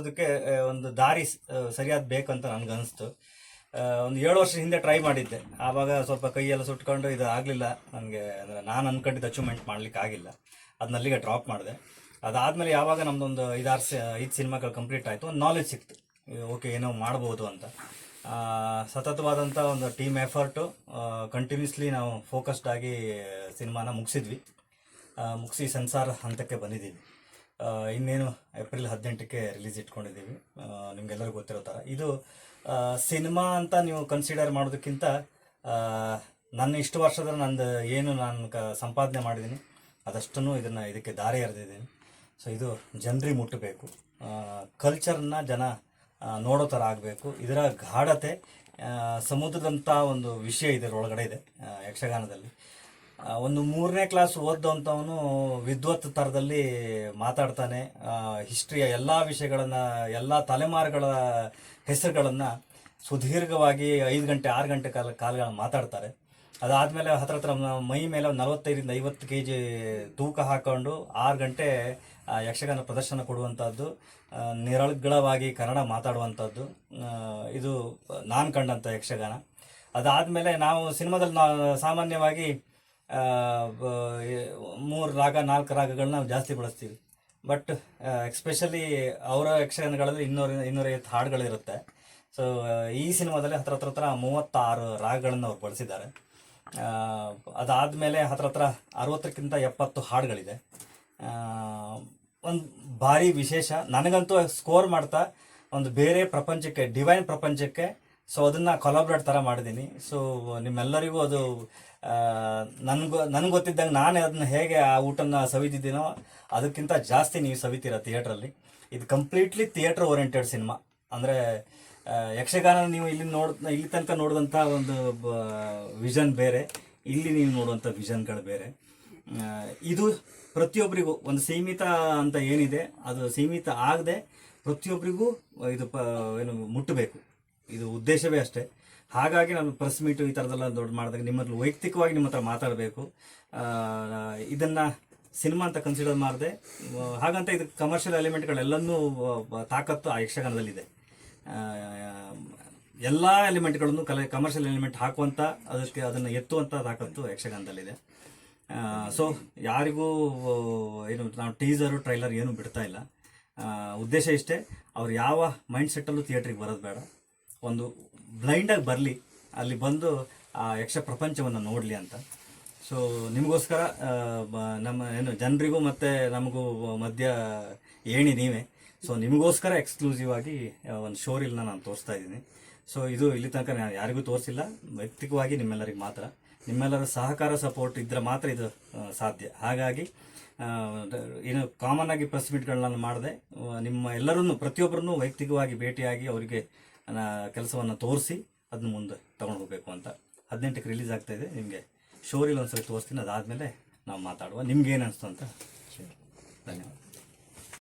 ಅದಕ್ಕೆ ಒಂದು ದಾರಿ ಸರಿಯಾದ ಬೇಕಂತ ನನಗೆ ಅನಿಸ್ತು ಒಂದು ಏಳು ವರ್ಷ ಹಿಂದೆ ಟ್ರೈ ಮಾಡಿದ್ದೆ. ಆವಾಗ ಸ್ವಲ್ಪ ಕೈಯೆಲ್ಲ ಸುಟ್ಕೊಂಡು ಇದು ಆಗಲಿಲ್ಲ. ನನಗೆ, ಅಂದರೆ ನಾನು ಅಂದ್ಕೊಂಡಿದ್ದ ಅಚೀವ್ಮೆಂಟ್ ಮಾಡ್ಲಿಕ್ಕೆ ಆಗಿಲ್ಲ. ಅದನ್ನ ಅಲ್ಲಿಗೆ ಡ್ರಾಪ್ ಮಾಡಿದೆ. ಅದಾದಮೇಲೆ ಯಾವಾಗ ನಮ್ಮದೊಂದು ಐದಾರು ಐದು ಸಿನಿಮಾಗಳು ಕಂಪ್ಲೀಟ್ ಆಯಿತು, ಒಂದು ನಾಲೆಜ್ ಸಿಕ್ತು. ಓಕೆ ಏನೋ ಮಾಡ್ಬೋದು ಅಂತ. ಸತತವಾದಂಥ ಒಂದು ಟೀಮ್ ಎಫರ್ಟು ಕಂಟಿನ್ಯೂಸ್ಲಿ ನಾವು ಫೋಕಸ್ಡ್ ಆಗಿ ಸಿನಿಮಾನ ಮುಗಿಸಿದ್ವಿ. ಮುಗಿಸಿ ಸಂಸಾರ ಹಂತಕ್ಕೆ ಬಂದಿದ್ದೀವಿ. ಇನ್ನೇನು ಏಪ್ರಿಲ್ ಹದಿನೆಂಟಕ್ಕೆ ರಿಲೀಸ್ ಇಟ್ಕೊಂಡಿದ್ದೀವಿ. ನಿಮ್ಗೆಲ್ಲರಿಗೂ ಗೊತ್ತಿರೋ ಥರ ಇದು ಸಿನಿಮಾ ಅಂತ ನೀವು ಕನ್ಸಿಡರ್ ಮಾಡೋದಕ್ಕಿಂತ ನನ್ನ ಇಷ್ಟು ವರ್ಷದ ನಂದು ಏನು ನಾನು ಕ, ಸಂಪಾದನೆ ಮಾಡಿದ್ದೀನಿ, ಅದಷ್ಟನ್ನು ಇದನ್ನು ಇದಕ್ಕೆ ದಾರಿ ಎರೆದಿದ್ದೀನಿ. ಸೊ ಇದು ಜನರಿಗೆ ಮುಟ್ಟಬೇಕು. ಕಲ್ಚರ್ನ ಜನ ನೋಡೋ ಥರ ಆಗಬೇಕು. ಇದರ ಗಾಢತೆ ಸಮುದ್ರದಂಥ ಒಂದು ವಿಷಯ ಇದರೊಳಗಡೆ ಇದೆ ಯಕ್ಷಗಾನದಲ್ಲಿ. ಒಂದು ಮೂರನೇ ಕ್ಲಾಸ್ ಓದ್ದವಂಥವನು ವಿದ್ವತ್ ಥರದಲ್ಲಿ ಮಾತಾಡ್ತಾನೆ. ಹಿಸ್ಟ್ರಿಯ ಎಲ್ಲ ವಿಷಯಗಳನ್ನು, ಎಲ್ಲ ತಲೆಮಾರುಗಳ ಹೆಸರುಗಳನ್ನು ಸುದೀರ್ಘವಾಗಿ ಐದು ಗಂಟೆ, ಆರು ಗಂಟೆ ಕಾಲ ಕಾಲ ಮಾತಾಡ್ತಾರೆ. ಅದಾದಮೇಲೆ ಹತ್ರ ಹತ್ರ ಮ- ಮೇಲೆ ನಲವತ್ತೈದರಿಂದ ಐವತ್ತು ಕೆ ಜಿ ತೂಕ ಹಾಕೊಂಡು ಆರು ಗಂಟೆ ಯಕ್ಷಗಾನ ಪ್ರದರ್ಶನ ಕೊಡುವಂಥದ್ದು ನಿರಳಗಳವಾಗಿ ಕನ್ನಡ ಮಾತಾಡುವಂಥದ್ದು ಇದು ನಾನು ಕಂಡಂಥ ಯಕ್ಷಗಾನ. ಅದಾದಮೇಲೆ ನಾವು ಸಿನಿಮಾದಲ್ಲಿ ಸಾಮಾನ್ಯವಾಗಿ ಮೂರು ರಾಗ, ನಾಲ್ಕು ರಾಗಗಳನ್ನ ನಾವು ಜಾಸ್ತಿ ಬಳಸ್ತೀವಿ. ಬಟ್ ಎಕ್ಸ್ಪೆಷಲಿ ಅವರ ಯಕ್ಷಗಾನಗಳಲ್ಲಿ ಇನ್ನೂರ, ಇನ್ನೂರೈವತ್ತು ಹಾಡುಗಳಿರುತ್ತೆ. ಸೊ ಈ ಸಿನಿಮಾದಲ್ಲಿ ಹತ್ರ ಹತ್ರ ಹತ್ರ ಮೂವತ್ತಾರು ರಾಗಗಳನ್ನು ಅವ್ರು ಬಳಸಿದ್ದಾರೆ. ಅದಾದಮೇಲೆ ಹತ್ರ ಹತ್ರ ಅರವತ್ತಕ್ಕಿಂತ ಎಪ್ಪತ್ತು ಹಾಡುಗಳಿದೆ. ಒಂದು ಭಾರಿ ವಿಶೇಷ. ನನಗಂತೂ ಸ್ಕೋರ್ ಮಾಡ್ತಾ ಒಂದು ಬೇರೆ ಪ್ರಪಂಚಕ್ಕೆ, ಡಿವೈನ್ ಪ್ರಪಂಚಕ್ಕೆ ಸೊ ಅದನ್ನು ಕೊಲಾಬ್ರೇಟ್ ಥರ ಮಾಡಿದ್ದೀನಿ ಸೊ ನಿಮ್ಮೆಲ್ಲರಿಗೂ ಅದು ನನಗೂ, ನನಗೆ ಗೊತ್ತಿದ್ದಂಗೆ ನಾನು ಅದನ್ನ ಹೇಗೆ ಆ ಊಟನ ಸವಿದಿದ್ದೀನೋ ಅದಕ್ಕಿಂತ ಜಾಸ್ತಿ ನೀವು ಸವಿತೀರ ಥಿಯೇಟ್ರಲ್ಲಿ. ಇದು ಕಂಪ್ಲೀಟ್ಲಿ ಥಿಯೇಟ್ರ್ ಓರಿಯೆಂಟೆಡ್ ಸಿನಿಮಾ ಅಂದರೆ ಯಕ್ಷಗಾನ ನೀವು ಇಲ್ಲಿ ನೋಡ್, ಇಲ್ಲಿ ತನಕ ನೋಡಿದಂಥ ಒಂದು ವಿಷನ್ ಬೇರೆ. ಇಲ್ಲಿ ನೀವು ನೋಡುವಂಥ ವಿಷನ್ಗಳು ಬೇರೆ. ಇದು ಪ್ರತಿಯೊಬ್ಬರಿಗೂ ಒಂದು ಸೀಮಿತ ಅಂತ ಏನಿದೆ, ಅದು ಸೀಮಿತ ಆಗದೆ ಪ್ರತಿಯೊಬ್ಬರಿಗೂ ಇದು ಏನು ಮುಟ್ಟಬೇಕು. ಇದು ಉದ್ದೇಶವೇ ಅಷ್ಟೇ. ಹಾಗಾಗಿ ನಾನು ಪ್ರೆಸ್ ಮೀಟು ಈ ಥರದೆಲ್ಲ ದೊಡ್ಡ ಮಾಡಿದಾಗ ನಿಮ್ಮಲ್ಲಿ ವೈಯಕ್ತಿಕವಾಗಿ ನಿಮ್ಮ ಹತ್ರ ಮಾತಾಡಬೇಕು. ಇದನ್ನು ಸಿನಿಮಾ ಅಂತ ಕನ್ಸಿಡರ್ ಮಾಡಿದೆ. ಹಾಗಂತ ಇದು ಕಮರ್ಷಿಯಲ್ ಎಲಿಮೆಂಟ್ಗಳೆಲ್ಲನೂ ತಾಕತ್ತು ಆ ಯಕ್ಷಗಾನದಲ್ಲಿದೆ. ಎಲ್ಲ ಎಲಿಮೆಂಟ್ಗಳನ್ನು ಕಲೆ ಕಮರ್ಷಿಯಲ್ ಎಲಿಮೆಂಟ್ ಹಾಕುವಂಥ ಅದಕ್ಕೆ ಅದನ್ನು ಎತ್ತುವಂಥ ತಾಕತ್ತು ಯಕ್ಷಗಾನದಲ್ಲಿದೆ. ಸೊ ಯಾರಿಗೂ ಏನು ನಾವು ಟೀಸರು ಟ್ರೈಲರ್ ಏನು ಬಿಡ್ತಾ ಇಲ್ಲ. ಉದ್ದೇಶ ಇಷ್ಟೇ. ಅವ್ರು ಯಾವ ಮೈಂಡ್ ಸೆಟ್ಟಲ್ಲೂ ಥಿಯೇಟ್ರಿಗೆ ಬರೋದು ಬೇಡ. ಒಂದು ಬ್ಲೈಂಡಾಗಿ ಬರಲಿ, ಅಲ್ಲಿ ಬಂದು ಆ ಯಕ್ಷ ಪ್ರಪಂಚವನ್ನು ನೋಡಲಿ ಅಂತ. ಸೊ ನಿಮಗೋಸ್ಕರ ನಮ್ಮ ಏನು ಜನರಿಗೂ ಮತ್ತು ನಮಗೂ ಮಧ್ಯ ಏಣಿ ನೀವೇ. ಸೊ ನಿಮಗೋಸ್ಕರ ಎಕ್ಸ್ಕ್ಲೂಸಿವ್ ಆಗಿ ಒಂದು ಶೋ ರೀಲ್ನ ನಾನು ತೋರಿಸ್ತಾ ಇದ್ದೀನಿ. ಸೊ ಇದು ಇಲ್ಲಿ ತನಕ ನಾನು ಯಾರಿಗೂ ತೋರಿಸಿಲ್ಲ, ವೈಯಕ್ತಿಕವಾಗಿ ನಿಮ್ಮೆಲ್ಲರಿಗೆ ಮಾತ್ರ. ನಿಮ್ಮೆಲ್ಲರ ಸಹಕಾರ ಸಪೋರ್ಟ್ ಇದ್ದರೆ ಮಾತ್ರ ಇದು ಸಾಧ್ಯ. ಹಾಗಾಗಿ ಏನು ಕಾಮನ್ ಆಗಿ ಪ್ರೆಸ್ ಮೀಟ್ಗಳನ್ನ ಮಾಡಿದೆ ನಿಮ್ಮ ಎಲ್ಲರನ್ನು, ಪ್ರತಿಯೊಬ್ಬರನ್ನು ವೈಯಕ್ತಿಕವಾಗಿ ಭೇಟಿಯಾಗಿ ಅವರಿಗೆ ಕೆಲಸವನ್ನು ತೋರಿಸಿ ಅದನ್ನ ಮುಂದೆ ತಗೊಂಡು ಹೋಗಬೇಕು ಅಂತ. ಹದಿನೆಂಟಕ್ಕೆ ರಿಲೀಸ್ ಆಗ್ತಾ ಇದೆ. ನಿಮಗೆ ಶೋರಿಲಿ ಒಂದ್ಸರಿ ತೋರಿಸ್ತೀನಿ. ಅದಾದಮೇಲೆ ನಾವು ಮಾತಾಡುವ. ನಿಮ್ಗೆ ಏನು ಅನಿಸ್ತು ಅಂತ ಧನ್ಯವಾದ.